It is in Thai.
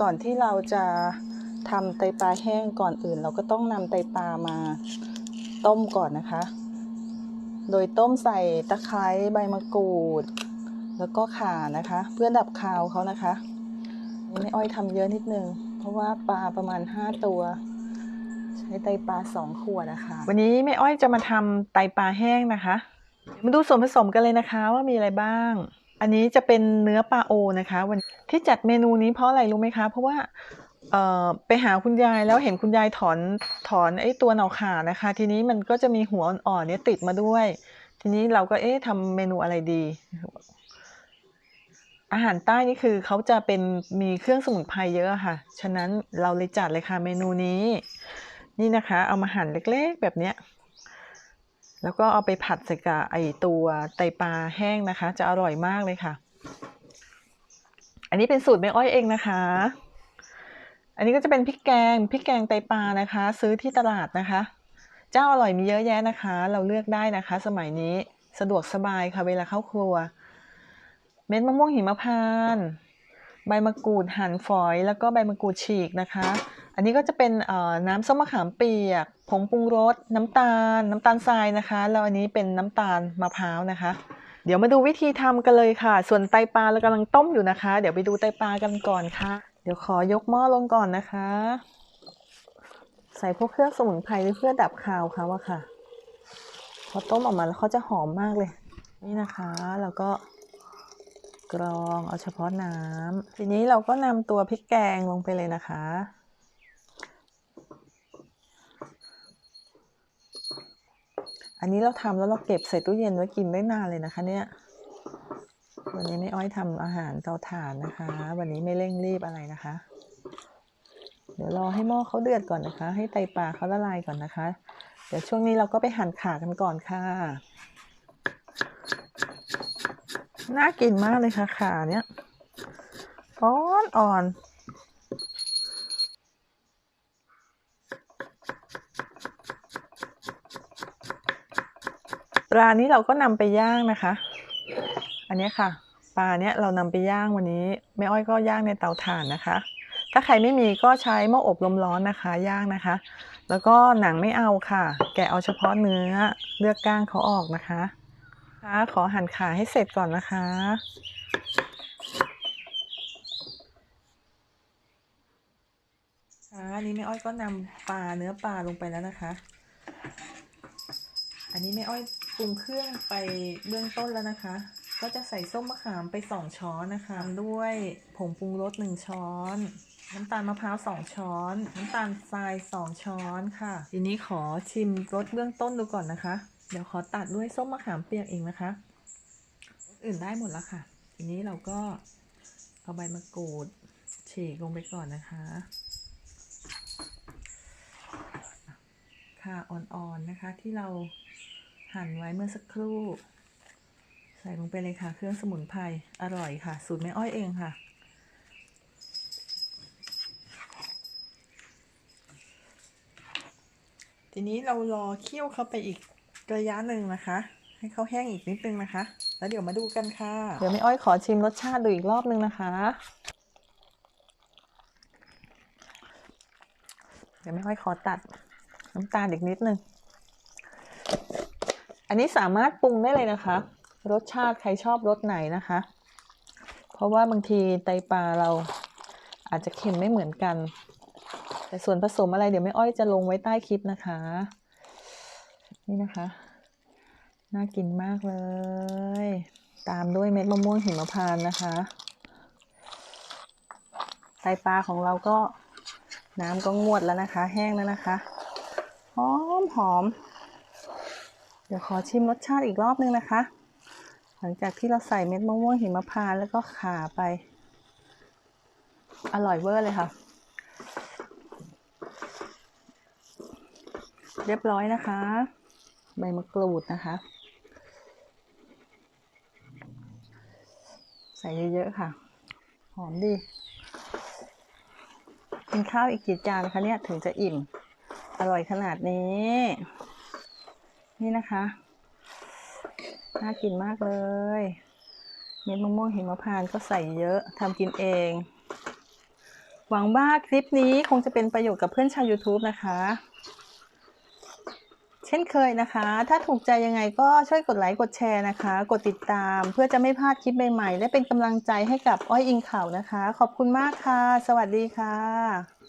ก่อนที่เราจะทำไตปลาแห้งก่อนอื่น เราก็ต้องนำไตปลามาต้มก่อนนะคะ โดยต้มใส่ตะไคร้ใบมะกรูด แล้วก็ข่านะคะ เพื่อดับคาวเขานะคะนี่แม่อ้อยทำเยอะนิดนึง เพราะว่าปลาประมาณ 5 ตัว ใช้ไตปลา2ขวดนะคะวันนี้แม่อ้อยจะมาทำไตปลาแห้งนะคะ มาดูส่วนผสมกันเลยนะคะว่ามีอะไรบ้าง อันนี้จะเป็นเนื้อปลาโอนะคะ วันที่จัดเมนูนี้เพราะอะไรรู้ไหมคะ เพราะว่าไปหาคุณยายแล้วเห็นคุณยายถอนถอนไอ้ตัวหน่อขานะคะ ทีนี้มันก็จะมีหัวอ่อนๆเนี่ยติดมาด้วย ทีนี้เราก็เอ๊ะทำเมนูอะไรดี อาหารใต้นี่คือเขาจะเป็นมีเครื่องสมุนไพรเยอะค่ะ ฉะนั้นเราเลยจัดเลยค่ะเมนูนี้ นี่นะคะ เอามาหั่นเล็กๆ แบบเนี้ย แล้วก็เอาไปผัดใส่กับไอตัวไตปลาแห้งนะคะ จะอร่อยมากเลยค่ะ อันนี้เป็นสูตรแม่อ้อยเองนะคะ อันนี้ก็จะเป็นพริกแกงพริกแกงไตปลานะคะ ซื้อที่ตลาดนะคะ เจ้าอร่อยมีเยอะแยะนะคะ เราเลือกได้นะคะ สมัยนี้สะดวกสบายค่ะเวลาเข้าครัว เม็ดมะม่วงหิมพานต์ใบมะกรูดหั่นฝอย แล้วก็ใบมะกรูดฉีกนะคะ อันนี้ก็จะเป็นน้ำส้มมะขามเปียก ผงปรุงรส น้ำตาล น้ำตาลทรายนะคะ แล้วอันนี้เป็นน้ำตาลมะพร้าวนะคะ เดี๋ยวมาดูวิธีทำกันเลยค่ะ ส่วนไตปลาเรากำลังต้มอยู่นะคะ เดี๋ยวไปดูไตปลากันก่อนค่ะ เดี๋ยวขอยกหม้อลงก่อนนะคะ ใส่พวกเครื่องสมุนไพรเพื่อดับคาวเขาอะค่ะ พอต้มออกมาแล้วเขาจะหอมมากเลย นี่นะคะแล้วก็กรองเอาเฉพาะน้ำทีนี้เราก็นำตัวพริกแกงลงไปเลยนะคะ อันนี้เราทำแล้วเราเก็บใส่ตู้เย็นไว้กินได้นานเลยนะคะ เนี่ย วันนี้ไม่อ้อยทำอาหารเตาถ่านนะคะ วันนี้ไม่เร่งรีบอะไรนะคะ เดี๋ยวรอให้หม้อเขาเดือดก่อนนะคะ ให้ไตปลาเขาละลายก่อนนะคะ เดี๋ยวช่วงนี้เราก็ไปหั่นขากันก่อนค่ะน่ากินมากเลยค่ะขาเนี้ยอ่อนอ่อน ปลานี้เราก็นำไปย่างนะคะ อันนี้ค่ะ ปลาเนี้ยเรานำไปย่างวันนี้แม่อ้อยก็ย่างในเตาถ่านนะคะ ถ้าใครไม่มีก็ใช้หม้ออบลมร้อนนะคะ ย่างนะคะ แล้วก็หนังไม่เอาค่ะ แกะเอาเฉพาะเนื้อเลือกก้างเขาออกนะคะค่ะขอหั่นขาให้เสร็จก่อนนะคะ ค่ะอันนี้แม่อ้อยก็นำปลาเนื้อปลาลงไปแล้วนะคะ อันนี้แม่อ้อย ปรุงเครื่องไปเบื้องต้นแล้วนะคะ ก็จะใส่ส้มมะขามไปสองช้อนนะคะ ด้วยผงปรุงรสหนึ่งช้อน น้ำตาลมะพร้าวสองช้อน น้ำตาลทรายสองช้อนค่ะ ทีนี้ขอชิมรสเบื้องต้นดูก่อนนะคะ เดี๋ยวขอตัดด้วยส้มมะขามเปียกเองนะคะ อื่นได้หมดแล้วค่ะ ทีนี้เราก็เอาใบมะกรูดฉีกลงไปก่อนนะคะค่ะอ่อนๆนะคะที่เรา หั่นไว้เมื่อสักครู่ ใส่ลงไปเลยค่ะ เครื่องสมุนไพรอร่อยค่ะ สูตรแม่อ้อยเองค่ะ ทีนี้เรารอเคี่ยวเขาไปอีกระยะหนึ่งนะคะ ให้เขาแห้งอีกนิดนึงนะคะ แล้วเดี๋ยวมาดูกันค่ะ เดี๋ยวแม่อ้อยขอชิมรสชาติดูอีกรอบนึงนะคะ เดี๋ยวแม่อ้อยขอตัดน้ำตาลอีกนิดนึง อันนี้สามารถปรุงได้เลยนะคะ รสชาติใครชอบรสไหนนะคะ เพราะว่าบางทีไตปลาเราอาจจะเค็มไม่เหมือนกัน แต่ส่วนผสมอะไรเดี๋ยวแม่อ้อยจะลงไว้ใต้คลิปนะคะ นี่นะคะ น่ากินมากเลย ตามด้วยเม็ดมะม่วงหิมพานต์นะคะ ไตปลาของเราก็น้ำก็งวดแล้วนะคะ แห้งแล้วนะคะ หอมหอม เดี๋ยวขอชิมรสชาติอีกรอบนึงนะคะ หลังจากที่เราใส่เม็ดมะม่วงหิมพานต์แล้วก็ข่าไป อร่อยเวอร์เลยค่ะ เรียบร้อยนะคะ ใบมะกรูดนะคะ ใส่เยอะๆค่ะ หอมดี กินข้าวอีกกี่จานคะเนี่ยถึงจะอิ่ม อร่อยขนาดนี้ นี่นะคะ น่ากินมากเลย เม็ดมะม่วงหิมพานต์ก็ใส่เยอะทำกินเอง หวังว่าคลิปนี้คงจะเป็นประโยชน์กับเพื่อนชาว YouTube นะคะ เช่นเคยนะคะ ถ้าถูกใจยังไงก็ช่วยกดไลค์กดแชร์นะคะ กดติดตามเพื่อจะไม่พลาดคลิปใหม่ๆ และเป็นกำลังใจให้กับอ้อยอิงข่าวนะคะ ขอบคุณมากค่ะ สวัสดีค่ะ